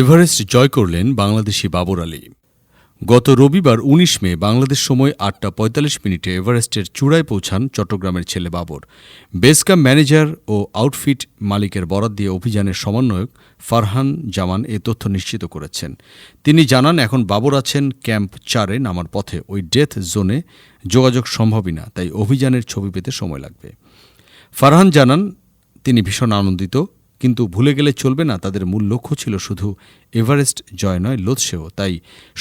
Everest জয় করলেন বাংলাদেশি বাবর আলী। গত রবিবার ১৯ মে বাংলাদেশ সময় আটটা পঁয়তাল্লিশ মিনিটে এভারেস্টের চূড়ায় পৌঁছান চট্টগ্রামের ছেলে বাবর। বেসক্যাম্প ম্যানেজার ও আউটফিট মালিকের বরাত দিয়ে অভিযানের সমন্বয়ক ফারহান জামান এ তথ্য নিশ্চিত করেছেন। তিনি জানান, এখন বাবর আছেন ক্যাম্প চারে নামার পথে, ওই ডেথ জোনে যোগাযোগ সম্ভবই না, তাই অভিযানের ছবি পেতে সময় লাগবে। ফারহান জানান, তিনি ভীষণ আনন্দিত কিন্তু ভুলে গেলে চলবে না, তাদের মূল লক্ষ্য ছিল শুধু এভারেস্ট জয় নয় লোৎসেও তাই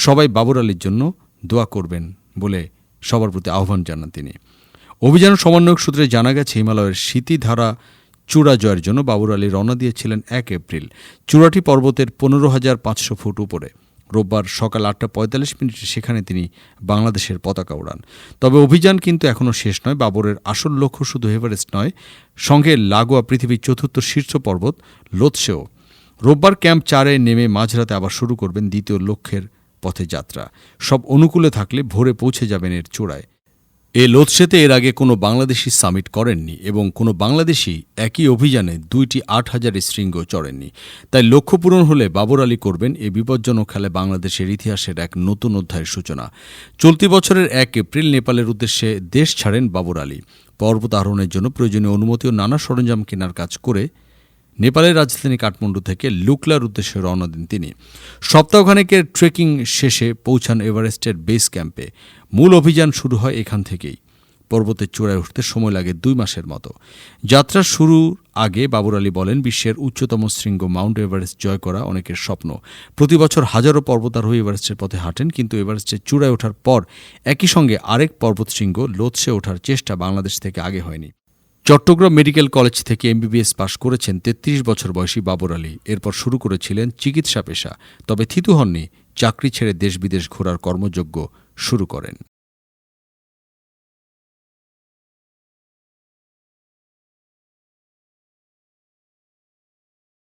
সবাই বাবর আলীর জন্য দোয়া করবেন বলে সবার প্রতি আহ্বান জানান তিনি। অভিযান সমন্বয়ক সূত্রে জানা গেছে, হিমালয়ের স্মৃতিধারা চূড়া জয়ের জন্য বাবুর আলী রওনা দিয়েছিলেন এক এপ্রিল। চূড়াটি পর্বতের পনেরো হাজার পাঁচশো ফুট উপরে। রোববার সকাল আটটা পঁয়তাল্লিশ মিনিটে সেখানে তিনি বাংলাদেশের পতাকা উড়ান তবে অভিযান কিন্তু এখনও শেষ নয়, বাবরের আসল লক্ষ্য শুধু এভারেস্ট নয়, সঙ্গে লাগোয়া পৃথিবীর চতুর্থ শীর্ষ পর্বত লোৎসেও। রোববার ক্যাম্প চারে নেমে মাঝরাতে আবার শুরু করবেন দ্বিতীয় লক্ষ্যের পথে যাত্রা। সব অনুকূলে থাকলে ভোরে পৌঁছে যাবেন এর চূড়ায়। এ লোৎসেতে এর আগে কোনো বাংলাদেশি সামিট করেননি এবং কোনো বাংলাদেশি একই অভিযানে দুইটি আট হাজার শৃঙ্গ চড়েননি। তাই লক্ষ্য পূরণ হলে বাবর আলী করবেন এ বিপজ্জনক খেলে বাংলাদেশের ইতিহাসের এক নতুন অধ্যায়ের সূচনা। চলতি বছরের এক এপ্রিল নেপালের উদ্দেশ্যে দেশ ছাড়েন বাবর আলী। পর্বত আরোহণের জন্য প্রয়োজনীয় অনুমতি ও নানা সরঞ্জাম কেনার কাজ করে নেপালের রাজধানী কাঠমান্ডু থেকে লুকলার উদ্দেশ্যে রওনা দেন তিনি। সপ্তাহখানেকের ট্রেকিং শেষে পৌঁছান এভারেস্টের বেস ক্যাম্পে। মূল অভিযান শুরু হয় এখান থেকেই। পর্বতের চূড়ায় উঠতে সময় লাগে দুই মাসের মতো। যাত্রা শুরুর আগে বাবুর আলী বলেন, বিশ্বের উচ্চতম শৃঙ্গ মাউন্ট এভারেস্ট জয় করা অনেকের স্বপ্ন। প্রতি বছর হাজারো পর্বতারোহী এভারেস্টের পথে হাঁটেন, কিন্তু এভারেস্টের চূড়ায় ওঠার পর একই সঙ্গে আরেক পর্বত শৃঙ্গ লোৎসে ওঠার চেষ্টা বাংলাদেশ থেকে আগে হয়নি। চট্টগ্রাম মেডিকেল কলেজ থেকে এমবিবিএস পাশ করেছেন তেত্রিশ বছর বয়সী বাবর আলী। এরপর শুরু করেছিলেন চিকিৎসা পেশা। তবে থিতু হননি, চাকরি ছেড়ে দেশ বিদেশ ঘোরার কর্মযজ্ঞ শুরু করেন।